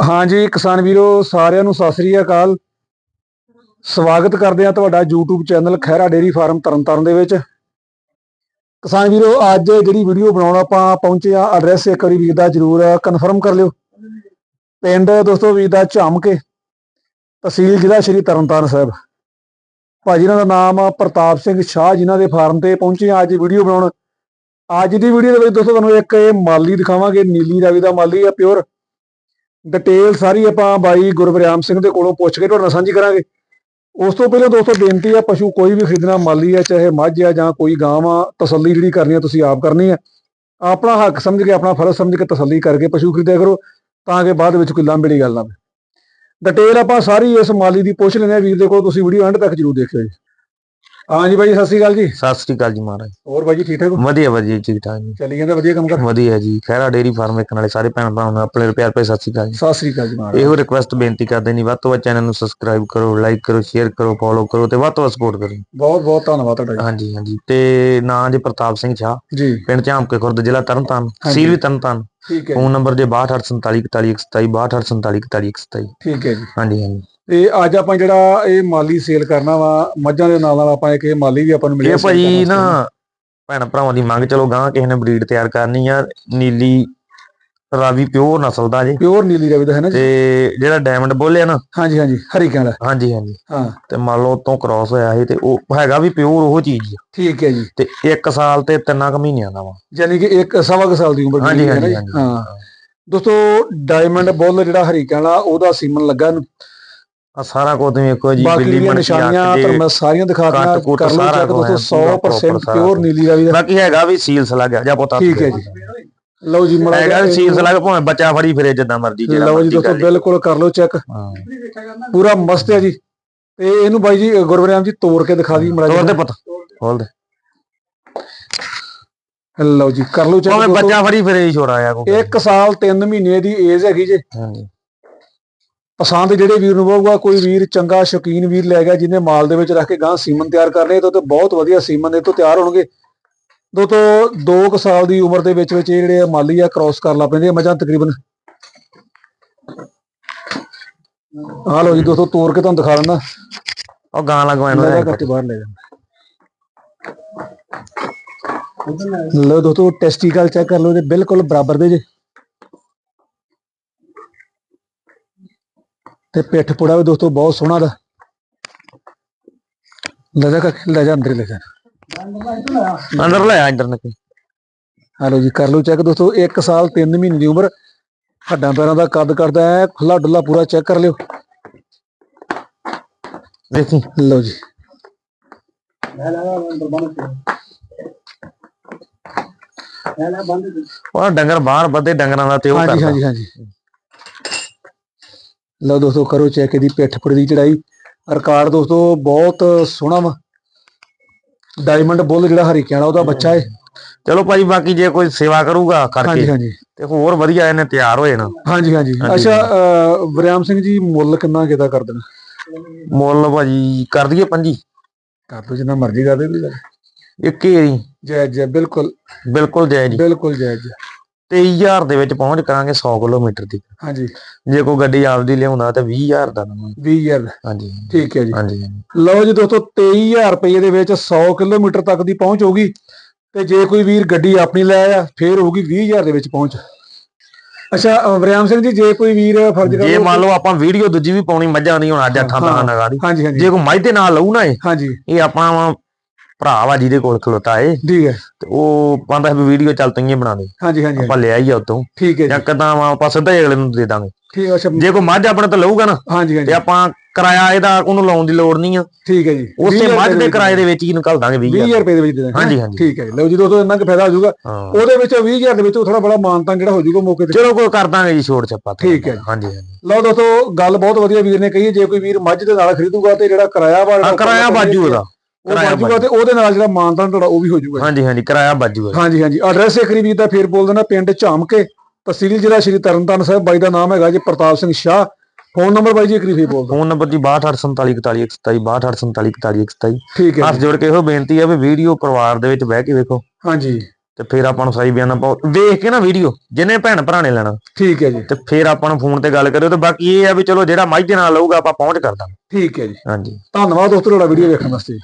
ਹਾਂਜੀ, ਕਿਸਾਨ ਵੀਰੋ, ਸਾਰਿਆਂ ਨੂੰ ਸਤਿ ਸ੍ਰੀ ਅਕਾਲ। ਸਵਾਗਤ ਕਰਦੇ ਆ ਤੁਹਾਡਾ YouTube channel Khaira dairy farm Tarn Taran ਦੇ ਵਿੱਚ। ਕਿਸਾਨ ਵੀਰੋ, ਅੱਜ ਜਿਹੜੀ ਵੀਡੀਓ ਬਣਾਉਣ ਆਪਾਂ ਪਹੁੰਚੇ ਆ ਐਡਰੈਸ ਇੱਕ ਵਾਰੀ ਵੀਰ ਦਾ ਜਰੂਰ ਕਨਫਰਮ ਕਰ ਲਿਓ। ਪਿੰਡ ਦੋਸਤੋ ਵੀਰ ਦਾ ਝਾਮਕੇ, ਤਹਿਸੀਲ ਜ਼ਿਲ੍ਹਾ ਸ਼੍ਰੀ ਤਰਨਤਾਰਨ ਸਾਹਿਬ। ਭਾਜੀ ਇਹਨਾਂ ਦਾ ਨਾਮ ਆ ਪ੍ਰਤਾਪ ਸਿੰਘ ਸ਼ਾਹ ਜਿਨ੍ਹਾਂ ਦੇ ਫਾਰਮ ਤੇ ਪਹੁੰਚੇ ਆ ਅੱਜ ਵੀਡੀਓ ਬਣਾਉਣ। ਅੱਜ ਦੀ ਵੀਡੀਓ ਦੇ ਵਿੱਚ ਦੋਸਤੋ ਤੁਹਾਨੂੰ ਇੱਕ ਇਹ ਮਾਲੀ ਦਿਖਾਵਾਂਗੇ, ਨੀਲੀ ਰਾਵੀ ਦਾ ਮਾਲੀ ਆ ਪਿਓਰ ਡਿਟੇਲ ਸਾਰੀ ਆਪਾਂ ਬਾਈ ਗੁਰਵਰਿਆਮ ਸਿੰਘ ਦੇ ਕੋਲੋਂ ਪੁੱਛ ਕੇ ਤੁਹਾਡੇ ਨਾਲ ਸਾਂਝੀ ਕਰਾਂਗੇ। ਉਸ ਤੋਂ ਪਹਿਲਾਂ ਦੋਸਤੋ ਬੇਨਤੀ ਆ, ਪਸ਼ੂ ਕੋਈ ਵੀ ਖਰੀਦਣਾ ਮਾਲੀ ਆ, ਚਾਹੇ ਮੱਝ ਆ ਜਾਂ ਕੋਈ ਗਾਂ ਆ ਤਸੱਲੀ ਜਿਹੜੀ ਕਰਨੀ ਆ, ਤੁਸੀਂ ਆਪ ਕਰਨੀ ਆ। ਆਪਣਾ ਹੱਕ ਸਮਝ ਕੇ, ਆਪਣਾ ਫਰਜ਼ ਸਮਝ ਕੇ ਤਸੱਲੀ ਕਰਕੇ ਪਸ਼ੂ ਖਰੀਦਿਆ ਕਰੋ, ਤਾਂ ਕਿ ਬਾਅਦ ਵਿੱਚ ਕੋਈ ਲਾਂਭੜੀ ਗੱਲ ਨਾ ਆਵੇ। ਡਿਟੇਲ ਆਪਾਂ ਸਾਰੀ ਇਸ ਮਾਲੀ ਦੀ ਪੁੱਛ ਲੈਂਦੇ ਆ। ਵੀਰ ਦੇ ਕੋਲ ਤੁਸੀਂ ਵੀਡੀਓ ਐਂਡ ਤੱਕ ਜਰੂਰ ਦੇਖਿਓ ਜੀ। ਹਾਂਜੀ ਬਾਈ ਸਤਿ ਸ਼੍ਰੀ ਅਕਾਲ ਜੀ। ਸਤਿ ਸ੍ਰੀ ਅਕਾਲ ਜੀ ਮਹਾਰਾਜ। ਹੋਰ ਬਾਈ ਜੀ ਠੀਕ ਠਾਕ ਹੋ? ਵਧੀਆ ਵਧੀਆ ਜੀ, ਠੀਕ ਠਾਕ ਜੀ। ਚੱਲੀ ਜਾਂਦਾ ਵਧੀਆ ਕੰਮ ਕਰ? ਵਧੀਆ ਜੀ ਖੈਰਾ ਡੇਰੀ ਫਾਰਮ ਵੇਖਣ ਵਾਲੇ ਸਾਰੇ ਭੈਣ ਭਰਾਵਾਂ ਨੂੰ ਆਪਣੇ ਪਿਆਰ ਭਰੇ ਸਤਿ ਸ੍ਰੀ ਅਕਾਲ ਜੀ। ਸਤਿ ਸ਼੍ਰੀ ਅਕਾਲ ਜੀ ਮਹਾਰਾਜ। ਇਹੋ ਰਿਕਵੈਸਟ ਬੇਨਤੀ ਕਰਦੇ ਨਹੀਂ ਵੱਧ ਤੋਂ ਵੱਧ ਚੈਨਲ ਨੂੰ ਸਬਸਕ੍ਰਾਈਬ ਕਰੋ ਲਾਈਕ ਕਰੋ ਸ਼ੇਅਰ ਕਰੋ ਫੋਲੋ ਕਰੋ ਤੇ ਵੱਧ ਤੋਂ ਵੱਧ ਸਪੋਰਟ ਕਰੋ। ਬਹੁਤ ਬਹੁਤ ਧੰਨਵਾਦ ਤੁਹਾਡਾ ਹਾਂਜੀ ਹਾਂਜੀ। ਤੇ ਨਾਂ ਜੀ ਪ੍ਰਤਾਪ ਸਿੰਘ ਸ਼ਾਹ। ਜੀ। ਜੀ ਪਿੰਡ ਝਾਮਕੇ ਖੁਰਦ ਜ਼ਿਲ੍ਹਾ ਤਰਨਤਾਰਨ। ਤਹਿਸੀਲ ਵੀ ਤਰਨਤਾਰਨ। ਠੀਕ ਹੈ ਫੋਨ ਨੰਬਰ ਜੇ 6284474127 6284474127 ਠੀਕ ਹੈ ਜੀ। ਹਾਂਜੀ ਹਾਂਜੀ। ਤੇ ਅੱਜ ਆਪਾਂ ਜਿਹੜਾ ਇਹ ਮਾਲੀ ਸੇਲ ਕਰਨਾ ਵਾ ਮੱਝਾਂ ਦੇ ਨਾਲ ਨਾਲ ਆਪਾਂ ਇੱਕ ਇਹ ਮਾਲੀ ਵੀ ਆਪਾਂ ਨੂੰ ਮਿਲਿਆ ਇਹ ਕਰਨ ਨਾ। ਭੈਣ ਭਰਾਵਾਂ ਦੀ ਮੰਗ ਚਲੋ ਗਾਂ ਕਿਸੇ ਨੇ ਬਰੀਡ ਤਿਆਰ ਕਰਨੀ ਆ ਨੀਲੀ ਰਾਵੀ ਪਿਓਰ ਨਸਲ ਦਾ ਜੀ। ਪਿਓਰ ਨੀਲੀ ਰਵੀ ਦਾ ਹੈ ਨਾ ਜੀ? ਤੇ ਜਿਹੜਾ ਡਾਇਮੰਡ ਬੋਲਿਆ ਨਾ? ਹਾਂਜੀ ਹਾਂਜੀ ਹਰੀਕਾਂ ਦਾ ਹਾਂਜੀ ਹਾਂਜੀ। ਹਾਂ। ਤੇ ਮੰਨ ਲਓ ਤੋਂ ਕ੍ਰਾਸ ਹੋਇਆ ਸੀ ਤੇ ਉਹ ਹੈਗਾ ਵੀ ਪਿਓਰ ਉਹ ਚੀਜ਼ ਹੀ ਆ। ਠੀਕ ਹੈ ਜੀ। ਤੇ 1 ਸਾਲ ਤੇ ਤਿੰਨਾਂ ਕੁ ਮਹੀਨਿਆਂ ਦਾ ਵਾ। ਯਾਨੀ ਕਿ ਇੱਕ ਸਵਾ ਕੁ ਸਾਲ ਦੀ ਉਮਰ ਦੀ ਹੈ ਨਾ ਹਾਂ। ਦੋਸਤੋ ਡਾਇਮੰਡ ਬੁੱਲ ਜਿਹੜਾ ਹਰੀਕਾਂ ਦਾ ਉਹਦਾ ਸੀਮਨ ਲੱਗਾ। ਆ ਸਾਰਾ ਕੁਝ ਤੁਸੀਂ ਵੇਖੋ ਜੀ ਬਿੱਲੀ ਦੀਆਂ ਮਣ ਨਿਸ਼ਾਨੀਆਂ ਮੈਂ ਸਾਰੀਆਂ ਦਿਖਾ ਕੁੱਟ ਕਰ ਲਓ ਚੈੱਕ ਦੋਸਤੋ ਹੈ, 100% proper ਪਿਓਰ। ਨੀਲੀ ਰਵੀ ਦਾ। ਬਾਕੀ ਹੈਗਾ ਵੀ ਸੀਲਸ ਲੱਗ ਜਾ ਪਤਾ ਠੀਕ ਹੈ ਜੀ। ਲਓ ਜੀ ਮੜਾ ਹੈਗਾ ਸੀਲਸ ਲੱਗ ਭਾਵੇਂ ਬੱਚਾ ਫੜੀ ਫਿਰੇ ਜਿੱਦਾਂ ਮਰਜ਼ੀ ਜਿਹੜਾ ਲਓ ਜੀ ਦੋਸਤੋ। ਬਿਲਕੁਲ ਕਰ ਲਓ ਚੈੱਕ। ਪੂਰਾ ਮਸਤ ਹੈ ਜੀ। ਤੇ ਇਹਨੂੰ ਬਾਈ ਜੀ ਗੁਰਵਰਿਆਮ ਜੀ ਤੋੜ ਕੇ ਦਿਖਾ ਦੀ ਮੜਾ ਤੋਰ ਦੇ ਪਤਾ ਖੋਲ ਦੇ। ਲਓ ਜੀ ਕਰ ਲਓ ਭਾਵੇਂ ਚੈੱਕ ਬੱਚਾ ਫੜੀ ਫਿਰੇ ਹੀ ਛੋੜਾ ਆ ਕੋਈ ਇੱਕ ਸਾਲ 3 ਮਹੀਨੇ ਦੀ ਏਜ ਹੈਗੀ ਜੇ। ਹਾਂਜੀ ਪਸੰਦ ਜਿਹੜੇ ਵੀਰ ਨੂੰ ਪਊਗਾ ਕੋਈ ਵੀਰ ਚੰਗਾ ਸ਼ੌਕੀਨ ਵੀਰ ਲੈ ਗਿਆ ਜਿਹਨੇ ਮਾਲ ਦੇ ਵਿੱਚ ਰੱਖ ਕੇ ਗਾਂ ਸੀਮਨ ਤਿਆਰ ਕਰਨੇ ਤਾਂ ਤੇ ਬਹੁਤ ਵਧੀਆ ਸੀਮਨ ਦੇ ਤੋਂ ਤਿਆਰ ਹੋਣਗੇ। ਦੋ ਤੋਂ 2 ਸਾਲ ਦੀ ਉਮਰ ਦੇ ਵਿੱਚ ਵਿੱਚ ਇਹ ਜਿਹੜੇ ਮਾਲੀ ਆ ਕ੍ਰਾਸ ਕਰ ਲਾ ਪੈਂਦੇ ਆ ਮੱਝਾਂ ਤਕਰੀਬਨ। ਆ ਲਓ ਜੀ ਦੋਸਤੋ ਤੋੜ ਕੇ ਤੁਹਾਨੂੰ ਦਿਖਾ ਦਿੰਦਾ। ਉਹ ਗਾਂ ਲਗਵਾਉਣ ਲੈ ਦਾ ਕੱਟ ਬਾਹਰ ਲੈ ਜਾਂਦਾ ਲਓ ਦੋਸਤੋ ਟੈਸਟੀਕਲ ਚੈੱਕ ਕਰ ਲਓ ਜੇ ਬਿਲਕੁਲ ਬਰਾਬਰ ਦੇ ਜੇ। ਤੇ ਪਿੱਠ ਪੁੜਾ ਵੀ ਦੋਸਤੋ ਬਹੁਤ ਸੋਹਣਾ ਦਾ ਲੈ ਜਾ ਕਾਕੇ, ਲੈ ਜਾ ਅੰਦਰ ਲੈ ਜਾ। ਅੰਦਰ ਲੈ ਆ ਅੰਦਰ ਨੇ ਆ ਲਓ ਜੀ ਕਰ ਲਓ ਚੈੱਕ ਦੋਸਤੋ 1 ਸਾਲ 3 ਮਹੀਨੇ ਦੀ ਉਮਰ। ਹੱਡਾਂ ਪੈਰਾਂ ਦਾ ਕੱਦ ਕਰਦਾ ਹੈ ਖੁੱਲਾ ਡੁੱਲਾ ਪੂਰਾ ਚੈੱਕ ਕਰ ਲਿਓ। ਦੇਖੀ। ਲਓ ਜੀ। ਉਹ ਡੰਗਰ ਬਾਹਰ ਵੱਧੇ ਡੰਗਰਾਂ ਦਾ ਤੇ ਉਹ ਹਾਂਜੀ ਕਰਦਾ। ਹਾਂਜੀ ਹਾਂਜੀ। ਲਓ ਦੋਸਤੋ ਕਰੋ ਚੈੱਕ ਇਹਦੀ ਪਿੱਠ ਪੁੜ ਦੀ ਚੜਾਈ ਰਿਕਾਰਡ ਦੋਸਤੋ ਬਹੁਤ ਸੋਹਣਾ ਵਾ। ਡਾਇਮੰਡ ਬੁੱਲ ਜਿਹੜਾ ਹਰੀਕਿਆਂ ਦਾ ਉਹਦਾ ਬੱਚਾ ਹੈ ਚਲੋ ਭਾਜੀ ਬਾਕੀ ਜੇ ਕੋਈ ਸੇਵਾ ਕਰੂਗਾ ਹਾਂਜੀ ਕਰਕੇ ਹਾਂਜੀ ਤੇ ਹੋਰ ਵਧੀਆ ਇਹਨੇ ਤਿਆਰ ਹੋ ਜਾਣਾ। ਹਾਂਜੀ ਹਾਂਜੀ। ਅੱਛਾ ਅਹ, ਵਰਿਆਮ ਸਿੰਘ ਜੀ ਮੁੱਲ ਕਿੰਨਾ ਕਿਦਾ ਕਰ ਦੇਣਾ? ਮੁੱਲ ਭਾਜੀ ਕਰ ਦਈਏ ਪੰਜੀ? ਕਰ ਦੋ ਜਿੰਨਾ ਮਰਜ਼ੀ ਕਰ ਦੇ ਕੋਈ ਗੱਲ ਇੱਕ ਹੀ ਜਾਇਜ਼ ਜਾਇਜ਼ ਬਿਲਕੁਲ। ਬਿਲਕੁਲ ਜਾਇਜ਼ ਜੀ। ਬਿਲਕੁਲ ਜਾਇਜ਼ 23000 ਦੇ ਵਿੱਚ ਪਹੁੰਚ ਕਰਾਂਗੇ 100 ਕਿਲੋਮੀਟਰ ਦੀ ਹਾਂਜੀ। ਜੇ ਕੋਈ ਗੱਡੀ ਆਪਦੀ ਲਿਆਉਂਦਾ ਤਾਂ 20000 ਦਾ ਦਵਾਂਗੇ 20000 ਹਾਂਜੀ। ਠੀਕ ਹੈ ਜੀ। ਹਾਂਜੀ। ਲਓ ਜੀ ਦੋਸਤੋ 23000 ਰੁਪਏ ਦੇ ਵਿੱਚ 100 ਕਿਲੋਮੀਟਰ ਤੱਕ ਦੀ ਪਹੁੰਚ ਹੋਊਗੀ। ਤੇ ਜੇ ਕੋਈ ਵੀਰ ਗੱਡੀ ਆਪਣੀ ਲੈ ਆ ਫੇਰ ਹੋਊਗੀ 20000 ਦੇ ਵਿੱਚ ਪਹੁੰਚ। ਅੱਛਾ ਵਰਿਆਮ ਸਿੰਘ ਜੀ ਜੇ ਕੋਈ ਵੀਰ ਫਰਜ਼ ਜੇ ਕਰੋ ਮੰਨ ਲਓ ਆਪਾਂ ਵੀਡੀਓ ਦੂਜੀ ਵੀ ਪਾਉਣੀ ਮੱਝਾਂ ਦੀ ਹੁਣ ਅੱਜ ਅੱਠਾਂ। ਦਹਾਂ ਨਗਾ ਦੀ। ਜੇ ਕੋਈ ਮੱਝ ਦੇ ਨਾਲ ਲਊ ਨਾ ਇਹ ਹਾਂਜੀ। ਇਹ ਆਪਣਾ ਵਾ ਭਰਾ ਵਾ ਜਿਹਦੇ ਕੋਲ ਖਲੋਤਾ ਏ। ਠੀਕ ਹੈ। ਤੇ ਉਹ ਕਹਿੰਦਾ ਵੀ ਵੀਡੀਓ ਚੱਲ ਤਈਏ ਬਣਾ ਦੇ। ਹਾਂਜੀ ਹਾਂਜੀ ਆਪਾਂ ਲਿਆ ਹੀ ਆ ਉਤੋਂ ਠੀਕ ਹੈ ਜਾਂ। ਕਦਾਂ ਆਪਾਂ ਸਿੱਧਾ ਅਗਲੇ ਨੂੰ ਦੇ ਦਾਂਗੇ। ਠੀਕ ਹੈ ਅੱਛਾ। ਜੇ ਕੋਈ ਮੱਝ ਆਪਣੇ ਤੋਂ ਲਊਗਾ ਨਾ ਹਾਂਜੀ ਤੇ ਹਾਂਜੀ ਆਪਾਂ ਕਿਰਾਇਆ ਇਹਦਾ ਉਹਨੂੰ ਲਾਉਣ ਦੀ ਲੋੜ ਨਹੀਂ ਆ। ਠੀਕ ਹੈ ਜੀ। ਉਸੇ 20,000 ਮੱਝ ਦੇ ਕਿਰਾਏ ਦੇ ਵਿੱਚ ਹੀ ਨਿਕਲ ਦਾਂਗੇ 20000 20000 ਰੁਪਏ ਦੇ ਵਿੱਚ ਦੇ ਦਾਂਗੇ। ਹਾਂਜੀ, ਹਾਂਜੀ। ਠੀਕ ਹੈ ਲਓ ਜੀ ਦੋਸਤੋ ਇੰਨਾ ਕੁ ਫਾਇਦਾ ਹੋ ਜਾਊਗਾ ਉਹਦੇ ਵਿੱਚ 20000 ਦੇ ਵਿੱਚ ਥੋੜਾ ਬੜਾ ਮਾਨਤਾਨ ਜਿਹੜਾ ਹੋ ਜਾਊਗਾ ਮੌਕੇ ਤੇ ਚਲੋ ਕੋਈ ਕਰ ਦਾਂਗੇ ਜੀ ਛੋੜ ਛੱਪਾ ਤੇ। ਠੀਕ ਹੈ। ਹਾਂਜੀ ਹਾਂਜੀ। ਲਓ ਦੋਸਤੋ ਗੱਲ ਬਹੁਤ ਵਧੀਆ ਵੀਰ ਨੇ ਕਹੀ ਜੇ ਕੋਈ ਵੀਰ ਮੱਝ ਦੇ ਨਾਲ ਖਰੀਦੂਗਾ ਤੇ ਜਿਹੜਾ ਕਿਰਾਇਆ ਵਾ ਕਿਰਾਇਆ ਬਾਜੂ ਉਹਦਾ। ਉਹ ਬਾਜੂਗਾ ਤੇ ਉਹਦੇ ਨਾਲ ਜਿਹੜਾ ਮਾਨਤਾਨ ਤੁਹਾਡਾ ਉਹ ਵੀ ਹੋ ਜਾਊਗਾ ਹਾਂਜੀ ਹਾਂਜੀ ਕਿਰਾਇਆ ਬਾਜੂ ਉਹਦਾ। ਹਾਂਜੀ ਹਾਂਜੀ। ਐਡਰੈਸ ਇੱਕ ਵਾਰੀ ਵੀਰ ਦਾ ਫੇਰ ਬੋਲ ਦੇਣਾ ਪਿੰਡ ਝਾਮਕੇ ਤਹਿਸੀਲ ਜ਼ਿਲ੍ਹਾ ਸ਼੍ਰੀ ਤਰਨਤਾਰਨ ਸਾਹਿਬ। ਬਾਈ ਦਾ ਨਾਮ ਹੈਗਾ ਜੀ ਪ੍ਰਤਾਪ ਸਿੰਘ ਸ਼ਾਹ। ਫੋਨ ਨੰਬਰ ਬਾਈ ਜੀ ਇੱਕ ਵਾਰੀ ਫੇਰ ਬੋਲ ਦਿਓ। ਫੋਨ ਨੰਬਰ ਜੀ 62474127 62474127 ਠੀਕ ਹੈ ਹੱਥ ਜੋੜ ਕੇ ਇਹੋ ਬੇਨਤੀ ਹੈ ਵੀ ਵੀਡੀਓ ਪਰਿਵਾਰ ਦੇ ਵਿੱਚ ਬਹਿ ਕੇ ਵੇਖੋ। ਹਾਂਜੀ। ਤੇ ਫਿਰ ਆਪਾਂ ਨੂੰ ਸਹੀ ਬਿਆਨ ਪਾਓ। ਵੇਖ ਕੇ ਨਾ ਵੀਡੀਓ ਜਿਹਨੇ ਭੈਣ ਭਰਾ ਨੇ ਲੈਣਾ। ਠੀਕ ਹੈ ਜੀ। ਤੇ ਫਿਰ ਆਪਾਂ ਨੂੰ ਫੋਨ ਤੇ ਗੱਲ ਕਰਿਓ ਤੇ ਬਾਕੀ ਇਹ ਆ ਵੀ ਚਲੋ ਜਿਹੜਾ ਮਾਝੇ ਨਾਲ ਲਊਗਾ ਆਪਾਂ ਪਹੁੰਚ ਕਰ ਦਾਂਗੇ। ਠੀਕ ਹੈ ਜੀ। ਹਾਂਜੀ। ਧੰਨਵਾਦ ਦੋਸਤੋ ਤੁਹਾਡਾ ਵੀਡੀਓ ਵੇਖਣ ਵਾਸਤੇ।